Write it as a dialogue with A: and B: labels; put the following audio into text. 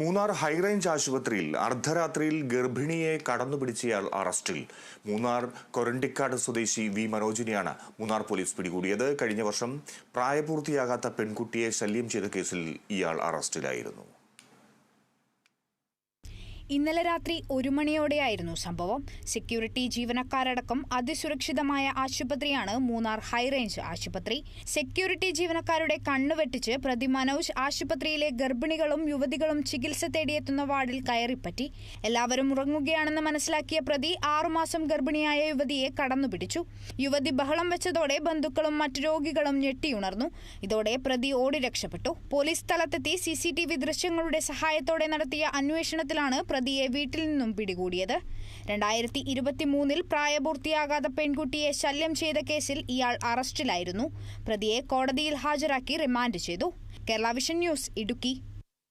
A: Munnar high range ആശുപത്രിയിൽ അർദ്ധരാത്രിയിൽ ഗർഭിണിയെ കടന്നുപിടിച്ചയാൾ അറസ്റ്റിൽ. മൂന്നാർ കൊരണ്ടിക്കാട് സ്വദേശി വി മനോജിനെയാണ് മൂന്നാർ പോലീസ് പിടികൂടിയത്. കഴിഞ്ഞ വർഷം പ്രായപൂർത്തിയാകാത്ത പെൺകുട്ടിയെ ശല്യം ചെയ്ത കേസിൽ ഇയാൾ അറസ്റ്റിലായിരുന്നു.
B: ഇന്നലെ രാത്രി ഒരു മണിയോടെയായിരുന്നു സംഭവം. സെക്യൂരിറ്റി ജീവനക്കാരടക്കം അതിസുരക്ഷിതമായ ആശുപത്രിയാണ് മൂന്നാർ ഹൈറേഞ്ച് ആശുപത്രി. സെക്യൂരിറ്റി ജീവനക്കാരുടെ കണ്ണുവെട്ടിച്ച് പ്രതി മനോജ് ആശുപത്രിയിലെ ഗർഭിണികളും യുവതികളും ചികിത്സ തേടിയെത്തുന്ന വാർഡിൽ കയറിപ്പറ്റി. എല്ലാവരും ഉറങ്ങുകയാണെന്ന് മനസ്സിലാക്കിയ പ്രതി ആറുമാസം ഗർഭിണിയായ യുവതിയെ കടന്നുപിടിച്ചു. യുവതി ബഹളം വെച്ചതോടെ ബന്ധുക്കളും മറ്റു രോഗികളും ഞെട്ടിയുണർന്നു. ഇതോടെ പ്രതി ഓടി രക്ഷപ്പെട്ടു. പോലീസ് സ്ഥലത്തെത്തി സി ദൃശ്യങ്ങളുടെ സഹായത്തോടെ നടത്തിയ അന്വേഷണത്തിലാണ് പ്രതിയെ വീട്ടിൽ നിന്നും പിടികൂടിയത്. രണ്ടായിരത്തി ഇരുപത്തിമൂന്നിൽ പ്രായപൂർത്തിയാകാത്ത പെൺകുട്ടിയെ ശല്യം ചെയ്ത കേസിൽ ഇയാൾ അറസ്റ്റിലായിരുന്നു. പ്രതിയെ കോടതിയിൽ ഹാജരാക്കി റിമാൻഡ് ചെയ്തു. Kerala vision news Idukki.